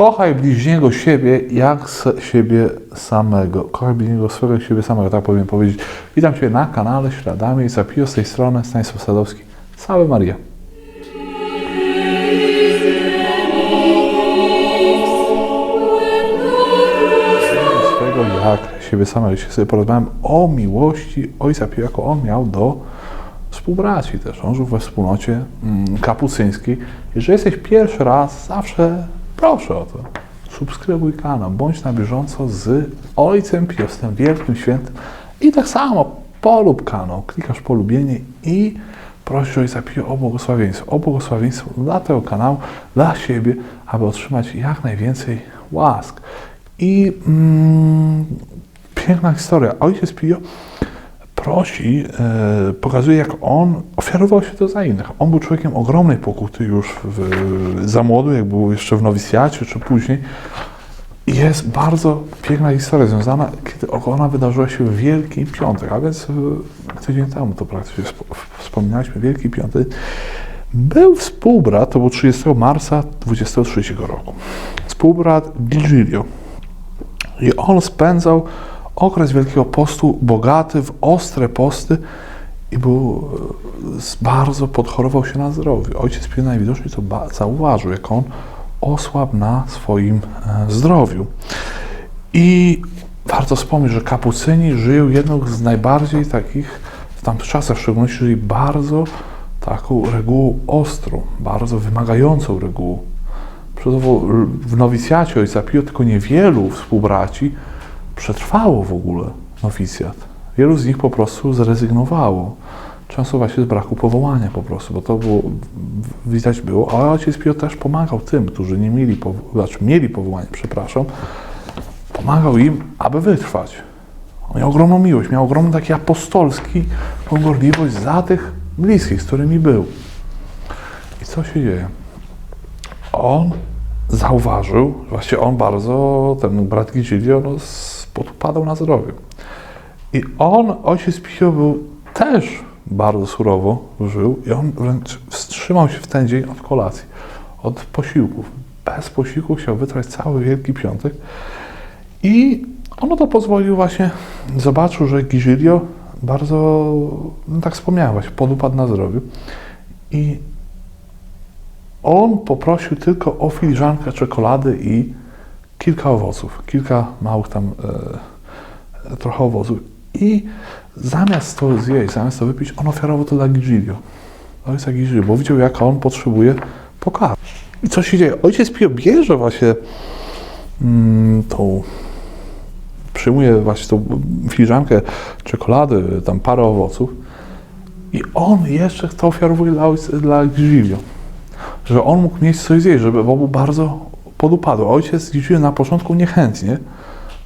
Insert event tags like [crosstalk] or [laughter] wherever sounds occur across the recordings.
Kochaj bliźniego siebie jak siebie samego. Kochaj bliźniego swego jak siebie samego, tak powinien powiedzieć. Witam Cię na kanale Śladami Zapio z tej strony Stanisław Sadowski. Salve Maria. swego jak siebie samego. Dzisiaj sobie porozmawiam o miłości Ojca Pio, jako on miał do współbraci też. On żył we wspólnocie mm, kapucyńskiej. Jeżeli jesteś pierwszy raz, zawsze proszę o to. Subskrybuj kanał, bądź na bieżąco z Ojcem tym wielkim świętym. I tak samo polub kanał, klikasz polubienie i prosisz Ojca Pio o błogosławieństwo. O błogosławieństwo dla tego kanału, dla siebie, aby otrzymać jak najwięcej łask. I mm, piękna historia. Ojciec Pio prosi, e, pokazuje jak on ofiarował się to za innych. On był człowiekiem ogromnej pokuty już w, za młodu, jak był jeszcze w nowicjacie czy później. Jest bardzo piękna historia związana, kiedy ona wydarzyła się w Wielki Piątek, a więc e, tydzień temu to praktycznie spo- wspominaliśmy, Wielki Piątek. Był współbrat, to był 30 marca 23 roku. Współbrat Virgilio. I on spędzał okres Wielkiego Postu bogaty w ostre posty i był e, bardzo podchorował się na zdrowiu. Ojciec Pio najwidoczniej to zauważył, jak on osłabł na swoim e, zdrowiu. I warto wspomnieć, że kapucyni żyją jedną z najbardziej takich, w tamtych czasach w szczególności, żyli bardzo taką regułą ostrą, bardzo wymagającą regułą. Przykładowo w nowicjacie Ojca Pio tylko niewielu współbraci przetrwało w ogóle nowicjat. Wielu z nich po prostu zrezygnowało. Często właśnie z braku powołania po prostu, bo to było, widać było, a Ojciec Pio też pomagał tym, którzy nie mieli, powo- znaczy mieli powołanie, przepraszam, pomagał im, aby wytrwać. On miał ogromną miłość, miał ogromny taki apostolski gorliwość za tych bliskich, z którymi był. I co się dzieje? on zauważył, właściwie on bardzo, ten brat Gizilio, no, podpadał na zdrowiu. I on, ojciec Pio, był też bardzo surowo żył i on wręcz wstrzymał się w ten dzień od kolacji, od posiłków. Bez posiłku chciał wytrwać cały Wielki Piątek i ono to pozwolił właśnie, zobaczył, że Gizilio bardzo, no tak wspomniałem właśnie, podupadł na zdrowiu i on poprosił tylko o filiżankę czekolady i kilka owoców, kilka małych tam e, trochę owoców. I zamiast to zjeść, zamiast to wypić, on ofiarował to dla Gigilio. Ojca Gigilio, bo widział, jak on potrzebuje pokarmu. I co się dzieje? Ojciec Pio bierze właśnie mm, tą przyjmuje właśnie tą filiżankę czekolady, tam parę owoców i on jeszcze to ofiarowuje dla, dla Gigilio że on mógł mieć coś zjeść, żeby, bo był bardzo podupadły. Ojciec liczył na początku niechętnie,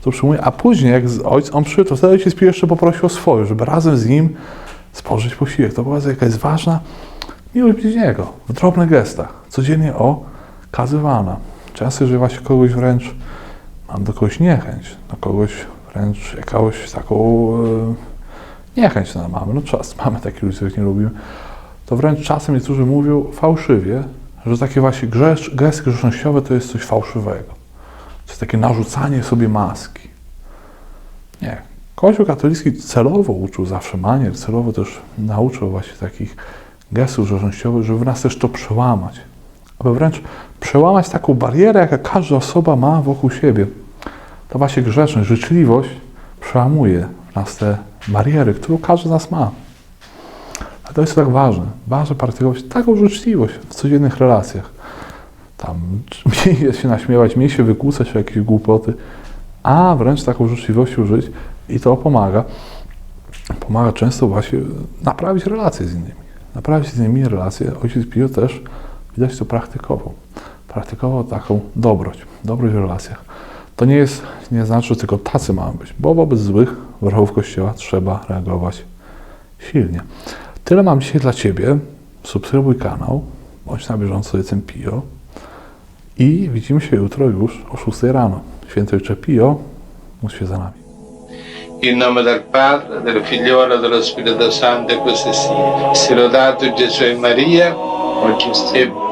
to przyjmuje, a później jak z ojc, on przyszedł, to wtedy ojciec jeszcze poprosił o swoje, żeby razem z nim spożyć posiłek. To była jakaś ważna miłość bliźniego, w drobnych gestach, codziennie okazywana. Często, że właśnie kogoś wręcz, mam do kogoś niechęć, do kogoś wręcz jakąś taką e, niechęć na mamy. No czas, [laughs] mamy takich ludzi, których nie lubimy to wręcz czasem niektórzy mówią fałszywie, że takie właśnie grzesz, gesty grzesznościowe to jest coś fałszywego. To jest takie narzucanie sobie maski. Nie. Kościół katolicki celowo uczył zawsze manier, celowo też nauczył właśnie takich gestów grzesznościowych, żeby w nas też to przełamać. Aby wręcz przełamać taką barierę, jaka każda osoba ma wokół siebie. To właśnie grzeczność, życzliwość przełamuje w nas te bariery, którą każdy z nas ma. To jest tak ważne. Ważne praktykować taką życzliwość w codziennych relacjach. Tam [laughs] mniej się naśmiewać, mniej się wykłócać o jakieś głupoty, a wręcz taką życzliwością żyć i to pomaga. Pomaga często właśnie naprawić relacje z innymi. Naprawić z innymi relacje. Ojciec Pio też widać to praktykował. Praktykował taką dobroć, dobroć w relacjach. To nie jest, nie znaczy, że tylko tacy mamy być, bo wobec złych wrogów Kościoła trzeba reagować silnie. Tyle mam dzisiaj dla Ciebie. Subskrybuj kanał, bądź na bieżąco z Pio i widzimy się jutro już o 6 rano. Święty Ojcze Pio, módl się za nami. In nome del Padre, del Figliolo e dello Spirito Santo, e così sia. Sia lodato Gesù e Maria, oggi e